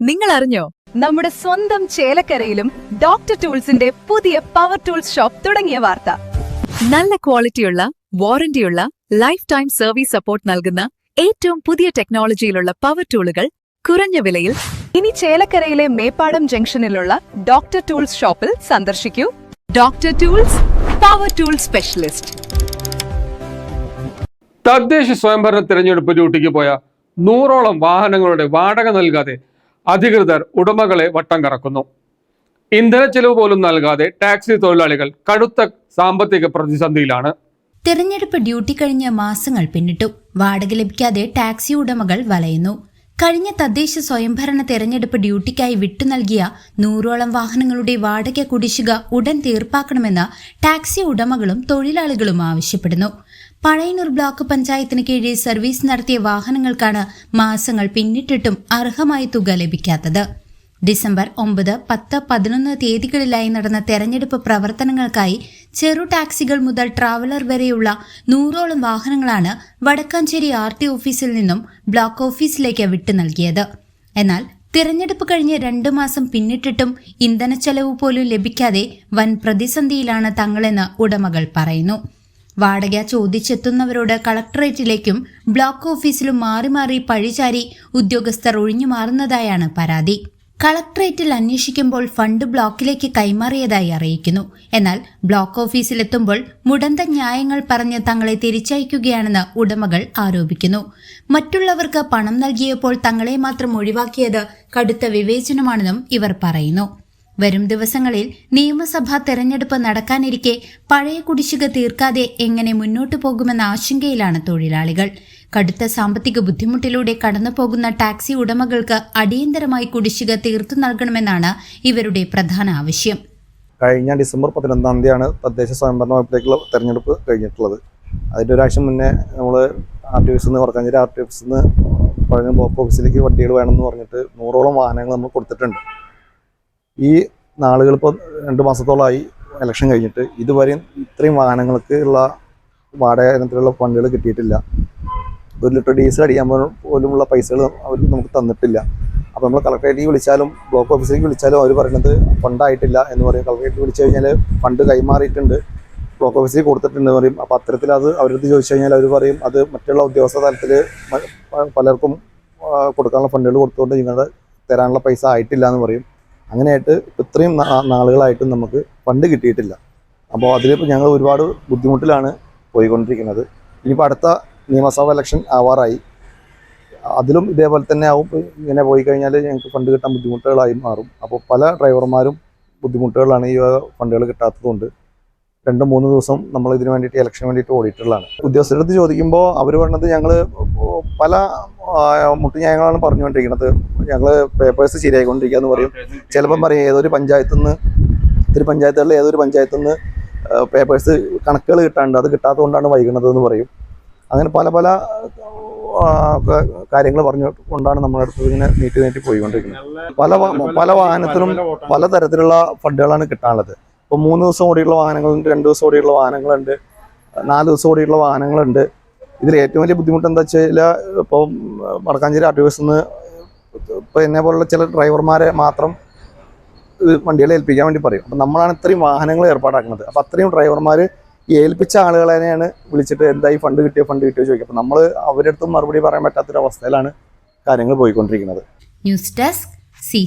നിങ്ങൾ അറിഞ്ഞോ നമ്മുടെ സ്വന്തം ചേലക്കരയിലും ഡോക്ടർ ടൂൾസിന്റെ പുതിയ പവർ ടൂൾസ് ഷോപ്പ് തുടങ്ങിയ വാർത്ത. നല്ല ക്വാളിറ്റിയുള്ള വാറന്റിയുള്ള ലൈഫ് ടൈം സർവീസ് സപ്പോർട്ട് നൽകുന്ന ഏറ്റവും പുതിയ ടെക്നോളജിയിലുള്ള പവർ ടൂളുകൾ കുറഞ്ഞ വിലയിൽ ഇനി ചേലക്കരയിലെ മേപ്പാടം ജംഗ്ഷനിലുള്ള ഡോക്ടർ ടൂൾസ് ഷോപ്പിൽ സന്ദർശിക്കൂ. Doctor tools power tool specialist തദ്ദേശ സ്വയംഭരണ തിരഞ്ഞെടുപ്പ് ഡ്യൂട്ടിക്ക് പോയ നൂറോളം വാഹനങ്ങളുടെ വാടക നൽകാതെ അധികൃതർ ഉടമകളെ വട്ടം കറക്കുന്നു. ഇന്ധന ചെലവ് പോലും നൽകാതെ ടാക്സി തൊഴിലാളികൾ കടുത്ത സാമ്പത്തിക പ്രതിസന്ധിയിലാണ്. തിരഞ്ഞെടുപ്പ് ഡ്യൂട്ടി കഴിഞ്ഞ മാസങ്ങൾ പിന്നിട്ടു. വാടക ലഭിക്കാതെ ടാക്സി ഉടമകൾ വലയുന്നു. കഴിഞ്ഞ തദ്ദേശ സ്വയംഭരണ തെരഞ്ഞെടുപ്പ് ഡ്യൂട്ടിക്കായി വിട്ടു നൽകിയ നൂറോളം വാഹനങ്ങളുടെ വാടക കുടിശ്ശിക ഉടൻ തീർപ്പാക്കണമെന്ന് ടാക്സി ഉടമകളും തൊഴിലാളികളും ആവശ്യപ്പെടുന്നു. പഴയന്നൂർ ബ്ലോക്ക് പഞ്ചായത്തിന് കീഴിൽ സർവീസ് നടത്തിയ വാഹനങ്ങൾക്കാണ് മാസങ്ങൾ പിന്നിട്ടിട്ടും അർഹമായ തുക ലഭിക്കാത്തത്. ഡിസംബർ ഒമ്പത് പത്ത് പതിനൊന്ന് തീയതികളിലായി നടന്ന തെരഞ്ഞെടുപ്പ് പ്രവർത്തനങ്ങൾക്കായി ചെറു ടാക്സികൾ മുതൽ ട്രാവലർ വരെയുള്ള നൂറോളം വാഹനങ്ങളാണ് വടക്കാഞ്ചേരി ആർ ടി ഓഫീസിൽ നിന്നും ബ്ലോക്ക് ഓഫീസിലേക്ക് വിട്ടു നൽകിയത്. എന്നാൽ തിരഞ്ഞെടുപ്പ് കഴിഞ്ഞ് രണ്ടു മാസം പിന്നിട്ടിട്ടും ഇന്ധനച്ചെലവ് പോലും ലഭിക്കാതെ വൻ പ്രതിസന്ധിയിലാണ് തങ്ങളെന്ന് ഉടമകൾ പറയുന്നു. വാടക ചോദിച്ചെത്തുന്നവരോട് കളക്ടറേറ്റിലേക്കും ബ്ലോക്ക് ഓഫീസിലും മാറി മാറി പഴിചാരി ഉദ്യോഗസ്ഥർ ഒഴിഞ്ഞു മാറുന്നതായാണ് പരാതി. കളക്ടറേറ്റിൽ അന്വേഷിക്കുമ്പോൾ ഫണ്ട് ബ്ലോക്കിലേക്ക് കൈമാറിയതായി അറിയിക്കുന്നു. എന്നാൽ ബ്ലോക്ക് ഓഫീസിലെത്തുമ്പോൾ മുടന്ത ന്യായങ്ങൾ പറഞ്ഞ് തങ്ങളെ തിരിച്ചയക്കുകയാണെന്ന് ഉടമകൾ ആരോപിക്കുന്നു. മറ്റുള്ളവർക്ക് പണം നൽകിയപ്പോൾ തങ്ങളെ മാത്രം ഒഴിവാക്കിയത് കടുത്ത വിവേചനമാണെന്നും ഇവർ പറയുന്നു. വരും ദിവസങ്ങളിൽ നിയമസഭാ തെരഞ്ഞെടുപ്പ് നടക്കാനിരിക്കെ പഴയ കുടിശ്ശിക തീർക്കാതെ എങ്ങനെ മുന്നോട്ടു പോകുമെന്ന ആശങ്കയിലാണ് തൊഴിലാളികൾ. കടുത്ത സാമ്പത്തിക ബുദ്ധിമുട്ടിലൂടെ കടന്നുപോകുന്ന ടാക്സി ഉടമകൾക്ക് അടിയന്തരമായി കുടിശ്ശിക തീർത്തു നൽകണമെന്നാണ് ഇവരുടെ പ്രധാന ആവശ്യം. കഴിഞ്ഞ ഡിസംബർ പതിനൊന്നാം തീയതിയാണ് തദ്ദേശ സ്വയംഭരണ വകുപ്പിലേക്കുള്ള തെരഞ്ഞെടുപ്പ് കഴിഞ്ഞിട്ടുള്ളത്. അതിന്റെ ഒരാഴ്ച മുന്നേ നമ്മൾ ആർ ടി ഓഫീസിൽ നിന്ന് വടക്കാഞ്ചേരി ആർ ടി ഓഫീസിൽ നിന്ന് പഴയ ബ്ലോക്ക് ഓഫീസിലേക്ക് വണ്ടികൾ വേണമെന്ന് പറഞ്ഞിട്ട് നൂറോളം വാഹനങ്ങൾ നമ്മൾ കൊടുത്തിട്ടുണ്ട്. ഈ നാളുകൾ ഇപ്പോൾ രണ്ട് മാസത്തോളമായി ഇലക്ഷൻ കഴിഞ്ഞിട്ട് ഇതുവരെയും ഇത്രയും വാഹനങ്ങൾക്ക് ഉള്ള വാടക ഇനത്തിലുള്ള ഫണ്ടുകൾ കിട്ടിയിട്ടില്ല. ഒരു ലിറ്റർ ഡീസൽ അടിക്കാൻ പോലും- പോലുമുള്ള പൈസകൾ അവർ നമുക്ക് തന്നിട്ടില്ല. അപ്പോൾ നമ്മൾ കളക്ടറേറ്റിൽ വിളിച്ചാലും ബ്ലോക്ക് ഓഫീസിലേക്ക് വിളിച്ചാലും അവർ പറയുന്നത് ഫണ്ടായിട്ടില്ല എന്ന് പറയും. കളക്ടറേറ്റിൽ വിളിച്ചു കഴിഞ്ഞാൽ ഫണ്ട് കൈമാറിയിട്ടുണ്ട്. ബ്ലോക്ക് ഓഫീസിൽ കൊടുത്തിട്ടുണ്ട് പറയും. അപ്പോൾ അത്തരത്തിൽ അത് അവരടുത്ത് ചോദിച്ചു കഴിഞ്ഞാൽ അവർ പറയും അത് മറ്റുള്ള ഉദ്യോഗസ്ഥ തലത്തിൽ പലർക്കും കൊടുക്കാനുള്ള ഫണ്ടുകൾ കൊടുത്തുകൊണ്ട് നിങ്ങളുടെ തരാനുള്ള പൈസ ആയിട്ടില്ല എന്ന് പറയും. അങ്ങനെയായിട്ട് ഇത്രയും നാളുകളായിട്ടും നമുക്ക് ഫണ്ട് കിട്ടിയിട്ടില്ല. അപ്പോൾ അതിലിപ്പോൾ ഞങ്ങൾ ഒരുപാട് ബുദ്ധിമുട്ടിലാണ് പോയിക്കൊണ്ടിരിക്കുന്നത്. ഇനിയിപ്പോൾ അടുത്ത നിയമസഭാ ഇലക്ഷൻ ആവാറായി. അതിലും ഇതേപോലെ തന്നെ ആവും. ഇങ്ങനെ പോയി കഴിഞ്ഞാൽ ഞങ്ങൾക്ക് ഫണ്ട് കിട്ടാൻ ബുദ്ധിമുട്ടുകളായി മാറും. അപ്പോൾ പല ഡ്രൈവർമാരും ബുദ്ധിമുട്ടുകളാണ് ഈ ഫണ്ടുകൾ കിട്ടാത്തതുകൊണ്ട്. രണ്ട് മൂന്ന് ദിവസം നമ്മൾ ഇതിന് വേണ്ടിയിട്ട് ഇലക്ഷന് വേണ്ടിയിട്ട് ഓടിയിട്ടുള്ളതാണ്. ഉദ്യോഗസ്ഥരുടെ അടുത്ത് ചോദിക്കുമ്പോൾ അവർ പറഞ്ഞത് ഞങ്ങൾ പല മുട്ടുന്യായങ്ങളാണ് പറഞ്ഞുകൊണ്ടിരിക്കുന്നത്. ഞങ്ങൾ പേപ്പേഴ്സ് ശരിയായിക്കൊണ്ടിരിക്കുക എന്ന് പറയും. ചിലപ്പം പറയും ഏതൊരു പഞ്ചായത്തു നിന്ന് ഇത്തിരി പഞ്ചായത്തുകളിൽ ഏതൊരു പഞ്ചായത്തു നിന്ന് പേപ്പേഴ്സ് കണക്കുകൾ കിട്ടാണ്ട് അത് കിട്ടാത്തതുകൊണ്ടാണ് വൈകുന്നത് എന്ന് പറയും. അങ്ങനെ പല പല കാര്യങ്ങൾ പറഞ്ഞു കൊണ്ടാണ് നമ്മുടെ അടുത്ത് ഇങ്ങനെ നീട്ടി നീട്ടി പോയിക്കൊണ്ടിരിക്കുന്നത്. പല പല വാഹനത്തിനും പല തരത്തിലുള്ള ഫണ്ടുകളാണ് കിട്ടാനുള്ളത്. ഇപ്പോൾ മൂന്ന് ദിവസം ഓടിയുള്ള വാഹനങ്ങളുണ്ട് രണ്ട് ദിവസം ഓടിയുള്ള വാഹനങ്ങളുണ്ട്. നാല് ദിവസം ഓടിയുള്ള വാഹനങ്ങളുണ്ട്. ഇതിൽ ഏറ്റവും വലിയ ബുദ്ധിമുട്ട് എന്താ വെച്ചാൽ ഇപ്പോൾ വടക്കാഞ്ചേരി ആർ ടി ഓഫീസിൽ നിന്ന് ഇപ്പോൾ എന്നെ പോലുള്ള ചില ഡ്രൈവർമാരെ മാത്രം വണ്ടികളെ ഏൽപ്പിക്കാൻ വേണ്ടി പറയും. അപ്പം നമ്മളാണ് ഇത്രയും വാഹനങ്ങൾ ഏർപ്പാടാക്കുന്നത്. അപ്പം അത്രയും ഡ്രൈവർമാർ ഏൽപ്പിച്ച ആളുകളെ തന്നെയാണ് വിളിച്ചിട്ട് ഈ ഫണ്ട് കിട്ടിയോ ഫണ്ട് കിട്ടിയോ ചോദിക്കും അപ്പം നമ്മൾ അവരുടെ അടുത്തും മറുപടി പറയാൻ പറ്റാത്തൊരവസ്ഥയിലാണ് കാര്യങ്ങൾ പോയിക്കൊണ്ടിരിക്കുന്നത്. News desk C